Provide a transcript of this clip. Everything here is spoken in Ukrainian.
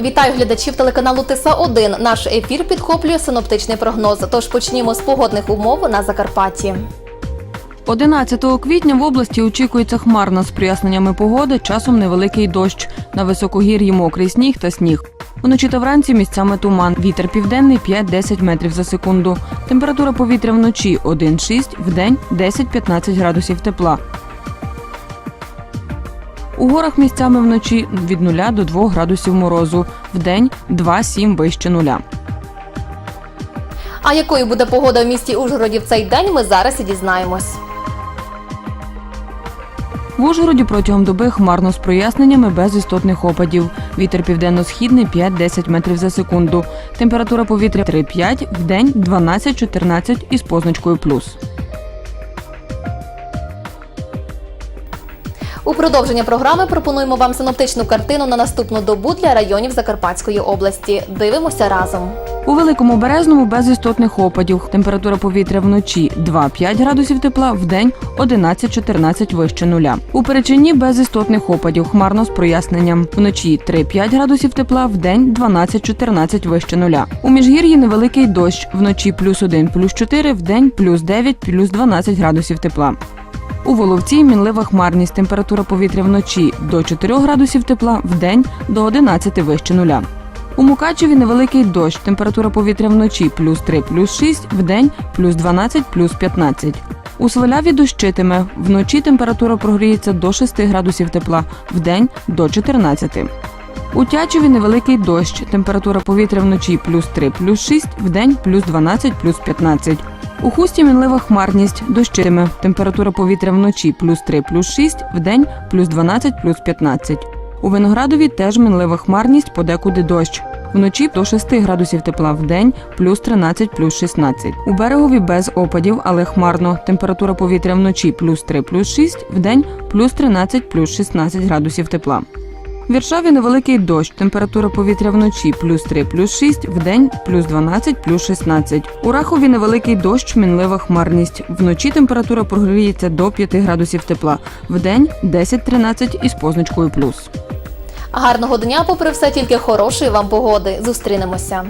Вітаю глядачів телеканалу Тиса 1 Наш ефір підхоплює синоптичний прогноз. Тож почнімо з погодних умов на Закарпатті. 11 квітня в області очікується хмарна з проясненнями погоди, часом невеликий дощ. На високогір'ї мокрий сніг та сніг. Вночі та вранці місцями туман. Вітер південний 5-10 метрів за секунду. Температура повітря вночі 1-6, вдень 10-15 градусів тепла. У горах місцями вночі від 0 до 2 градусів морозу. Вдень 2-7 вище нуля. А якою буде погода в місті Ужгороді в цей день, ми зараз і дізнаємось. В Ужгороді протягом доби хмарно з проясненнями без істотних опадів. Вітер південно-східний 5-10 метрів за секунду. Температура повітря 3-5, вдень 12-14 із позначкою плюс. У продовження програми пропонуємо вам синоптичну картину на наступну добу для районів Закарпатської області. Дивимося разом. У великому березному без істотних опадів. Температура повітря вночі 2-5 градусів тепла, вдень 11-14 вище нуля. У перечині без істотних опадів. Хмарно з проясненням. Вночі 3-5 градусів тепла, вдень 12-14 вище нуля. У міжгір'ї невеликий дощ. Вночі плюс 1, плюс 4, вдень плюс 9, плюс 12 градусів тепла. У Воловці мінлива хмарність. Температура повітря вночі до 4 градусів тепла, вдень до 11 вище нуля. У Мукачеві невеликий дощ. Температура повітря вночі плюс 3, плюс 6, вдень плюс 12, плюс 15. У Сваляві дощитиме. Вночі температура прогріється до 6 градусів тепла, вдень до 14. У Тячеві невеликий дощ. Температура повітря вночі плюс 3, плюс 6, вдень плюс 12, плюс 15. У хусті мінлива хмарність, дощитиме. Температура повітря вночі плюс 3, плюс 6, вдень плюс 12, плюс 15. У Виноградові теж мінлива хмарність, подекуди дощ. Вночі до 6 градусів тепла вдень, плюс 13, плюс 16. У берегові без опадів, але хмарно. Температура повітря вночі плюс 3, плюс 6, вдень плюс 13, плюс 16 градусів тепла. В Віршаві невеликий дощ. Температура повітря вночі плюс 3, плюс 6, вдень плюс 12, плюс 16. У Рахові невеликий дощ, мінлива хмарність. Вночі температура прогріється до 5 градусів тепла. Вдень 10-13 із позначкою плюс. Гарного дня, попри все, тільки хорошої вам погоди. Зустрінемося.